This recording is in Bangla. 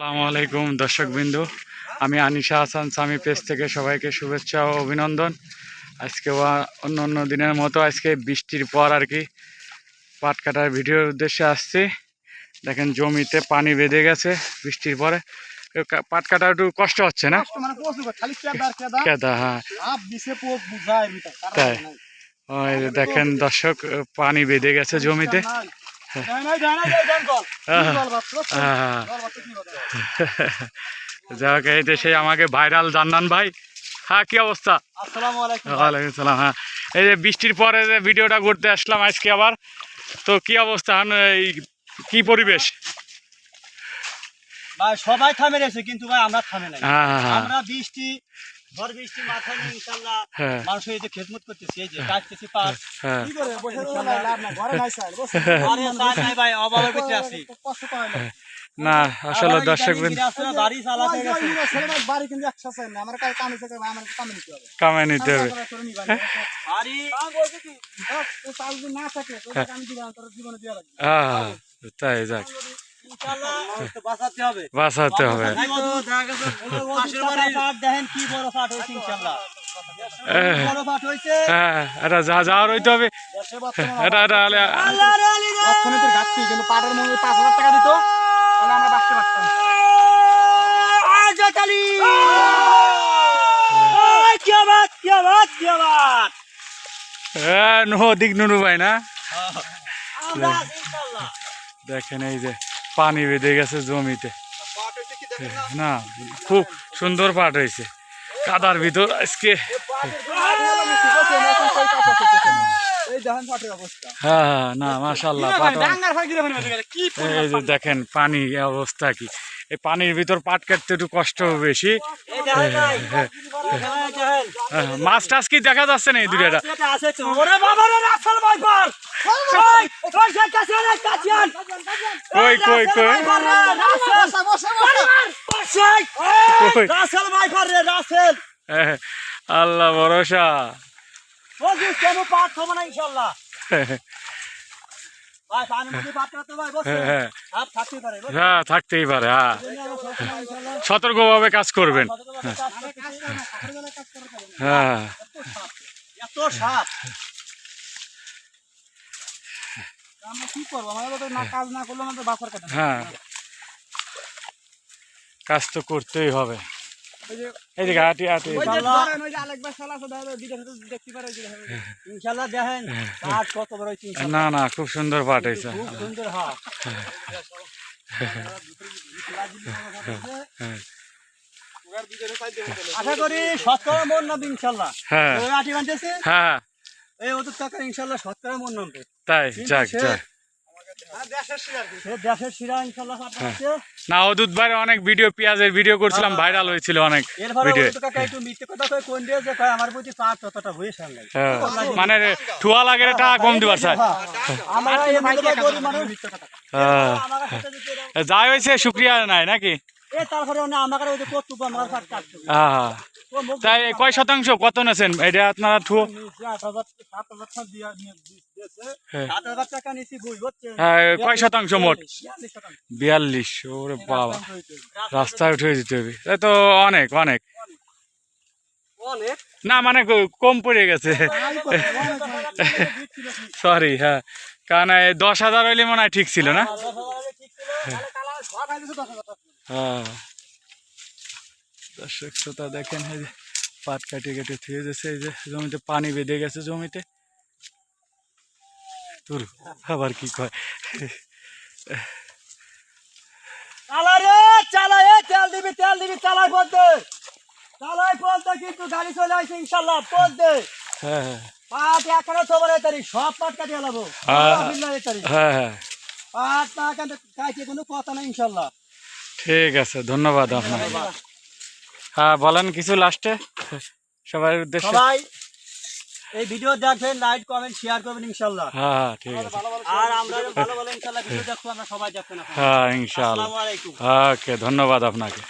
আসসালামু আলাইকুম দর্শক বিন্দু আমি আনিশা হাসান স্বামী পেজ থেকে সবাইকে শুভেচ্ছা ও অভিনন্দন। আজকে অন্য অন্য দিনের মতো আজকে বৃষ্টির পর আর কি পাট কাটার ভিডিওর উদ্দেশ্যে আসছি। দেখেন জমিতে পানি বেঁধে গেছে বৃষ্টির পরে। পাট কাটা একটু কষ্ট হচ্ছে না? মানে কেদা হ্যাঁ। তাই। ওই দেখেন দর্শক পানি বেঁধে গেছে জমিতে। নাই। নাই, নাই, নাই, নাই, নাই, দেন কল। কি আহা। কল বাচ্চা? আহা। কল বাচ্চা কি কথা? যাই হোক এই দেশে আমাকে ভাইরাল জান্নান ভাই হ্যাঁ কি অবস্থা। ওয়ালাইকুম সালাম হ্যাঁ এই যে বৃষ্টির পরে যে ভিডিওটা করতে আসলাম আজকে আবার তো কি অবস্থা এই কি পরিবেশ ভাই সবাই থামে রয়েছে কিন্তু ভাই আমরা থামে নাই হ্যাঁ হ্যাঁ, হ্যাঁ আমরা বৃষ্টি ঝড় বৃষ্টি মাথায় নিয়ে ইনশাল্লাহ। হ্যাঁ। এই যে খেদমত করতেছি এই যে কাটতেছি পার হ্যাঁ কি করে বসে রইলে লাভ নাই, ঘরে নাই চাল, বসে। আরে চাল নাই ভাই, অভাবের ভিতরে আছি। কষ্ট পায় না। না আসলে দর্শক হয়ে। কামাই নিতে হবে। হ্যাঁ হ্যাঁ, তাই যাক। বাঁচাতে হবে। হ্যাঁ হ্যাঁ এটা যা যাওয়ার হইতে হবে। এটা এটা হলে আল্লাহ রে আলী রে। অর্থনীতির ঘাটতি কিন্তু পাটের মূল্য পাঁচ হাজার টাকা দিত তাহলে আমরা বাঁচতে পারতাম। আয় জাতালি। আয়, কি আবাদ, কি আবাদ, কি আবাদ। হ্যাঁ নো দিক নুনু ভাই না? দেখেন এই যে। পানি বেঁধে গেছে জমিতে। না খুব সুন্দর পাট হয়েছে। কাদার ভিতর আজকে দেখেন হ্যাঁ হ্যাঁ, না এই যে দেখেন পানি অবস্থা কি এই পানির ভিতর পাট কাটতে একটু কষ্ট বেশি দেখেন। হ্যাঁ, মাছ টাছ কি দেখা যাচ্ছে না এই দুটা এটা আছে তো। ওরে বাবা রে, রাসেল ভাইপার। ওই, ওই যে কাছে আন, কাছে আন। কই, কই, কই? রাসেল। হ্যাঁ, আল্লাহ ভরসা। কেন না ইনশাল্লাহ। হ্যাঁ, হ্যাঁ। হ্যাঁ থাকতেই পারে হ্যাঁ। সতর্কভাবে কাজ করবেন। হ্যাঁ আমরা কি করব? আমাদের না কাজ না করলে আমাদের কথা। হ্যাঁ। কাজ তো করতেই হবে। এই যে। না না খুব সুন্দর পাট হয়েছে। আশা করি শতকরা মন নামবে ইনশাল্লাহ হ্যাঁ। ওই আটি বানতেছে হ্যাঁ এই ওদের টাকা ইনশাল্লাহ শতকরা মন নামবে। তাই যাক যাক। না অদূত ভাই অনেক ভিডিও পেঁয়াজের ভিডিও করছিলাম ভাইরাল হয়েছিল অনেক এরপরে ভিডিও ওদের কাকা একটু মিথ্যে কথা কয়ে কোন দিয়ে যে কয় আমার প্রতি পাট ততটা হয়ে হ্যাঁ। মানে ঠুয়া লাগে টাকা কম দিবার স্যার হ্যাঁ যাই হয়েছে শুক্রিয়া নাই নাকি? তারপরে না আমার। হ্যাঁ। তাই কয় শতাংশ? কত নেছেন? এটা আপনারা ঠুয়ো হ্যাঁ। হ্যাঁ কয় শতাংশ মোট? বিয়াল্লিশ ওরে বাবা। রাস্তায় উঠে দিতে হবে। এ তো অনেক অনেক। না মানে কম পড়ে গেছে। সরি হ্যাঁ। কারণ দশ হাজার হইলে মনে হয় ঠিক ছিল না? দশ হাজার হলে ঠিক ছিল, তাহলে কালা সব খাইতেছে দশ হাজার টাকা। হ্যাঁ দর্শক শ্রোতা দেখেন এই যে পাট কাটিয়ে কেটে থুয়ে যাচ্ছে এই যে জমিতে পানি বেঁধে গেছে জমিতে। তোর আবার কি কয়? চালা রে চালা এ তেল দিবি তেল দিবি চালাই বলতে চালাই বলতে কিন্তু গাড়ি চলে ইনশাল্লাহ বলতে হ্যাঁ হ্যাঁ। পাট এখনও সব পাট কাটিয়ে লাবো হ্যাঁ। হ্যাঁ। হ্যাঁ পাট না কাটে কাইতে কোনো কথা ইনশাল্লাহ ঠিক আছে ধন্যবাদ আপনার হ্যাঁ বলেন কিছু লাস্টে সবার উদ্দেশ্যে। সবাই এই ভিডিও দেখবেন লাইক কমেন্ট শেয়ার করবেন ইনশাআল্লাহ হ্যাঁ হ্যাঁ ঠিক আছে। আর আমরা ভালো ভালো ইনশাআল্লাহ ভিডিও দেখব আমরা সবাই দেখবেন হ্যাঁ ইনশাআল্লাহ আসসালামু আলাইকুম। ওকে ধন্যবাদ আপনাকে।